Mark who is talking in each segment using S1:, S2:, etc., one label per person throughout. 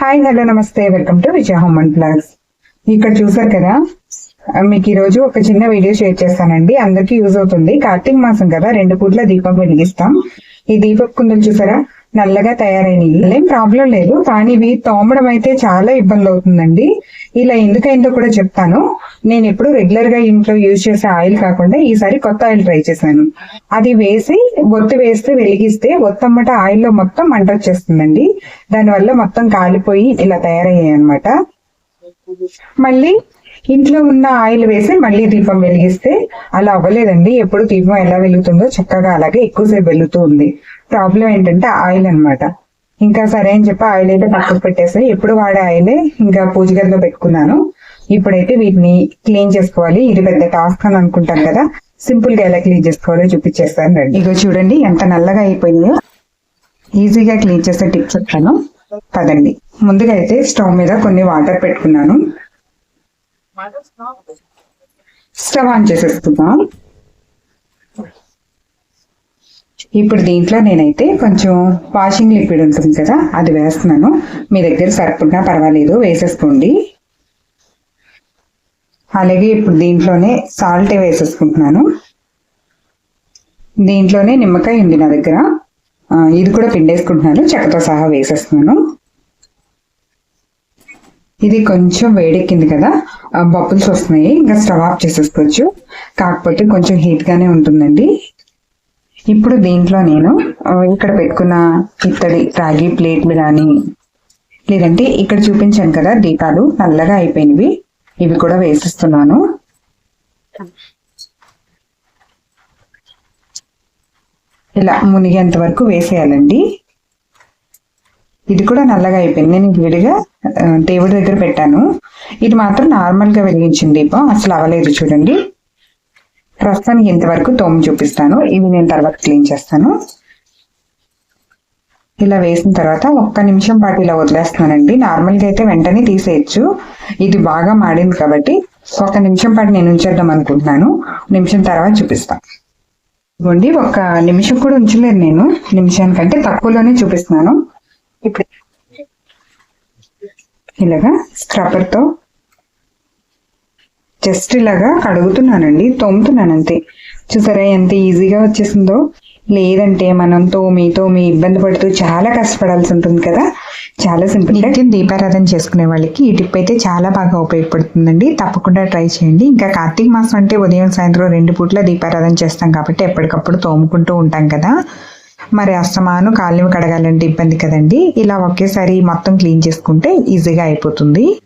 S1: Hi hello namaste. Welcome to Vijaya home and vlogs ఇక్కడ చూసారు కదా మీకు ఈ రోజు ఒక చిన్న వీడియో షేర్ చేస్తానండి. అందరికీ యూజ్ అవుతుంది. కార్తీక మాసం కదా రెండు పూట్ల దీపం వెలిగిస్తాం. ఈ దీపపు కుందులు చూసారా? నల్లగా తయారైనవి ఏం ప్రాబ్లం లేదు కానీ ఇవి తోమడం అయితే చాలా ఇబ్బంది అవుతుందండి ఇలా ఎందుకైందో కూడా చెప్తాను. నేను ఎప్పుడు రెగ్యులర్గా ఇంట్లో యూజ్ చేసే ఆయిల్ కాకుండా ఈసారి కొత్త ఆయిల్ ట్రై చేశాను. అది వేసి ఒత్తి వేస్తే వెలిగిస్తే ఒత్తమ్మట ఆయిల్లో మొత్తం మంట వచ్చేస్తుందండి. దానివల్ల మొత్తం కాలిపోయి ఇలా తయారయ్యాయి అనమాట మళ్ళీ ఇంట్లో ఉన్న ఆయిల్ వేసి మళ్ళీ దీపం వెలిగిస్తే అలా అవ్వలేదండి. ఎప్పుడు దీపం ఎలా వెలుగుతుందో చక్కగా అలాగే ఎక్కువసేపు వెలుగుతూ ఉంది. ప్రాబ్లం ఏంటంటే ఆయిల్ అన్నమాట. ఇంకా సరే అని చెప్పి ఆయిల్ అయితే పక్కకు పెట్టేసి ఎప్పుడు వాడే ఆయిలే ఇంకా పూజ గదిలో పెట్టుకున్నాను. ఇప్పుడైతే వీటిని క్లీన్ చేసుకోవాలి. ఇది పెద్ద టాస్క్ అని అనుకుంటాను కదా. సింపుల్గా ఎలా క్లీన్ చేసుకోవాలో చూపించేస్తాను రండి. ఇగో చూడండి ఎంత నల్లగా అయిపోయిందో. ఈజీగా క్లీన్ చేసే టిప్ చెప్తాను. పదండి. ముందుగా అయితే స్టవ్ మీద కొన్ని వాటర్ పెట్టుకున్నాను. స్టవ్ ఆన్ చేసేసుకుందాం ఇప్పుడు దీంట్లో నేనైతే కొంచెం వాషింగ్ లిక్విడ్ ఉంటుంది కదా అది వేస్తున్నాను. మీ దగ్గర సరిపడినా పర్వాలేదు వేసేసుకోండి. అలాగే ఇప్పుడు దీంట్లోనే సాల్ట్ వేసేసుకుంటున్నాను. దీంట్లోనే నిమ్మకాయ ఉంది నా దగ్గర. ఇది కూడా పిండేసుకుంటున్నాను చెక్కతో సహా వేసేస్తున్నాను. ఇది కొంచెం వేడెక్కింది కదా బబుల్స్ వస్తున్నాయి ఇంకా స్టవ్ ఆఫ్ చేసేసుకోవచ్చు. కాకపోతే కొంచెం హీట్గానే ఉంటుందండి. ఇప్పుడు దీంట్లో నేను ఇక్కడ పెట్టుకున్న ఇత్తడి రాగి ప్లేట్లు కానీ లేదంటే ఇక్కడ చూపించాను కదా దీపాలు నల్లగా అయిపోయినవి. ఇవి కూడా వేసిస్తున్నాను. ఇలా మునిగేంత వరకు వేసేయాలండి. ఇది కూడా నల్లగా అయిపోయింది. నేను ఇది విడిగా దేవుడి దగ్గర పెట్టాను. ఇది మాత్రం నార్మల్గా వెలిగించింది దీపం. అసలు అవ్వలేదు చూడండి. ప్రస్తుతానికి ఇంతవరకు తోము చూపిస్తాను. ఇవి నేను తర్వాత క్లీన్ చేస్తాను. ఇలా వేసిన తర్వాత ఒక్క నిమిషం పాటు ఇలా వదిలేస్తున్నానండి. నార్మల్గా అయితే వెంటనే తీసేయచ్చు. ఇది బాగా మాడింది కాబట్టి ఒక నిమిషం పాటు నేను ఉంచేద్దాం అనుకుంటున్నాను. నిమిషం తర్వాత చూపిస్తాను. ఇవ్వండి ఒక నిమిషం కూడా ఉంచలేదు నేను. నిమిషానికంటే తక్కువలోనే చూపిస్తున్నాను. ఇప్పుడు ఇలాగా స్క్రబ్బర్తో జస్ట్ ఇలాగా కడుగుతున్నానండి తోముతున్నాను అంతే చూసారా ఎంత ఈజీగా వచ్చేసిందో? లేదంటే మనం తోమి తోమి ఇబ్బంది పడుతూ చాలా కష్టపడాల్సి ఉంటుంది కదా? చాలా సింపుల్ నిత్యం దీపారాధన చేసుకునే వాళ్ళకి ఈ టిప్ అయితే చాలా బాగా ఉపయోగపడుతుందండి. తప్పకుండా ట్రై చేయండి. ఇంకా కార్తీక మాసం అంటే ఉదయం సాయంత్రం రెండు పూట్ల దీపారాధన చేస్తాం కాబట్టి ఎప్పటికప్పుడు తోముకుంటూ ఉంటాం కదా? మరి అస్తమాను కాళ్ళని కడగాలంటే ఇబ్బంది కదండి. ఇలా ఒకేసారి మొత్తం క్లీన్ చేసుకుంటే ఈజీగా అయిపోతుంది.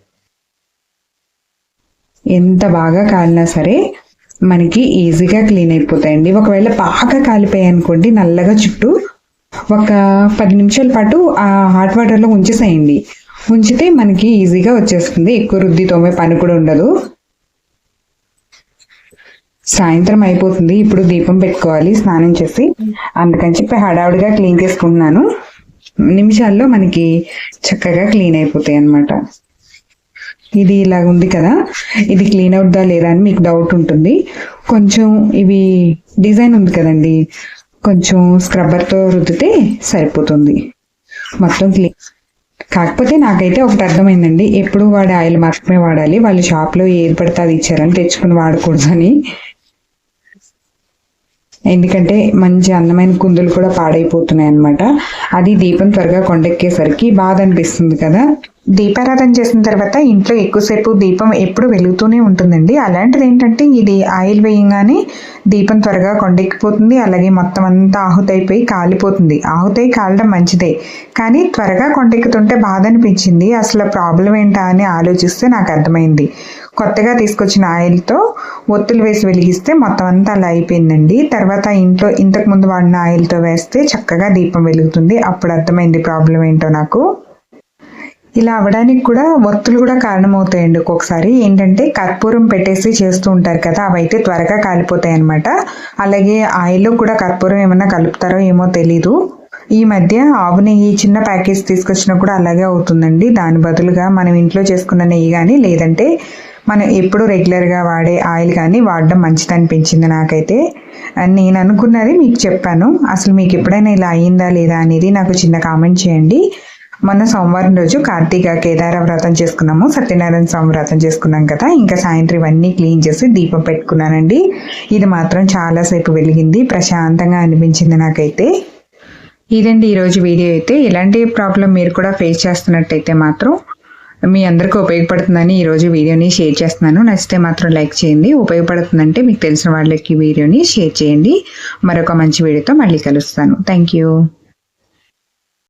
S1: ఎంత బాగా కాలినా సరే మనకి ఈజీగా క్లీన్ అయిపోతాయండి. ఒకవేళ బాగా కాలిపోయాయి అనుకోండి నల్లగా చుట్టూ ఒక పది నిమిషాల పాటు ఆ హాట్ వాటర్లో ఉంచేసేయండి. ఉంచితే మనకి ఈజీగా వచ్చేస్తుంది. ఎక్కువ రుద్ది తోమే పని కూడా ఉండదు. సాయంత్రం అయిపోతుంది. ఇప్పుడు దీపం పెట్టుకోవాలి స్నానం చేసి. అందుకని చెప్పి హడావుడిగా క్లీన్ చేసుకుంటున్నాను. నిమిషాల్లో మనకి చక్కగా క్లీన్ అయిపోతాయి అన్నమాట. ఇది ఇలాగ ఉంది కదా. ఇది క్లీన్ అవుద్దా లేదా అని మీకు డౌట్ ఉంటుంది. కొంచెం ఇవి డిజైన్ ఉంది కదండి. కొంచెం స్క్రబ్బర్తో రుద్దితే సరిపోతుంది. మొత్తం క్లీన్. కాకపోతే నాకైతే ఒకటి అర్థమైందండి. ఎప్పుడు వాడే ఆయిల్ మాత్రమే వాడాలి. వాళ్ళు షాప్లో ఏది పడితే అది ఇచ్చారని తెచ్చుకుని వాడకూడదని. ఎందుకంటే మంచి అందమైన కుందులు కూడా పాడైపోతున్నాయి అన్నమాట అది దీపం త్వరగా కొండెక్కేసరికి బాధ అనిపిస్తుంది కదా? దీపారాధన చేసిన తర్వాత ఇంట్లో ఎక్కువసేపు దీపం ఎప్పుడు వెలుగుతూనే ఉంటుందండి. అలాంటిది ఏంటంటే ఇది ఆయిల్ వేయంగానే దీపం త్వరగా కొండెక్కిపోతుంది. అలాగే మొత్తం అంతా ఆహుతైపోయి కాలిపోతుంది. ఆహుతై కాలడం మంచిదే. కానీ త్వరగా కొండెక్కుతుంటే బాధ అనిపించింది. అసలు ప్రాబ్లం ఏంటా అని ఆలోచిస్తే నాకు అర్థమైంది. కొత్తగా తీసుకొచ్చిన ఆయిల్తో ఒత్తులు వేసి వెలిగిస్తే మొత్తం అంతా అలా అయిపోయిందండి. తర్వాత ఇంట్లో ఇంతకు ముందు వాడిన ఆయిల్తో వేస్తే చక్కగా దీపం వెలుగుతుంది. అప్పుడు అర్థమైంది ప్రాబ్లం ఏంటో నాకు. ఇలా అవ్వడానికి కూడా ఒత్తులు కూడా కారణమవుతాయండి ఒక్కొక్కసారి. ఏంటంటే కర్పూరం పెట్టేసి చేస్తూ ఉంటారు కదా అవైతే త్వరగా కాలిపోతాయి అనమాట అలాగే ఆయిల్లో కూడా కర్పూరం ఏమన్నా కలుపుతారో ఏమో తెలీదు. ఈ మధ్య ఆవు నెయ్యి చిన్న ప్యాకేజ్ తీసుకొచ్చినా కూడా అలాగే అవుతుందండి. దాని బదులుగా మనం ఇంట్లో చేసుకున్న నెయ్యి కానీ లేదంటే మనం ఎప్పుడు రెగ్యులర్గా వాడే ఆయిల్ కానీ వాడడం మంచిది అనిపించింది నాకైతే నేను అనుకున్నది మీకు చెప్పాను. అసలు మీకు ఎప్పుడైనా ఇలా అయ్యిందా లేదా అనేది నాకు చిన్న కామెంట్ చేయండి. మొన్న సోమవారం రోజు కార్తీక కేదార వ్రతం చేసుకున్నాము సత్యనారాయణ స్వామి వ్రతం చేసుకున్నాం కదా ఇంకా సాయంత్రం ఇవన్నీ క్లీన్ చేసి దీపం పెట్టుకున్నానండి. ఇది మాత్రం చాలాసేపు వెలిగింది ప్రశాంతంగా అనిపించింది నాకైతే. ఇదండి ఈరోజు వీడియో అయితే. ఇలాంటి ప్రాబ్లం మీరు కూడా ఫేస్ చేస్తున్నట్టయితే మాత్రం మీ అందరికీ ఉపయోగపడుతుందని ఈరోజు వీడియోని షేర్ చేస్తున్నాను. నచ్చితే మాత్రం లైక్ చేయండి. ఉపయోగపడుతుందంటే మీకు తెలిసిన వాళ్ళకి వీడియోని షేర్ చేయండి. మరొక మంచి వీడియోతో మళ్ళీ కలుస్తాను. Thank you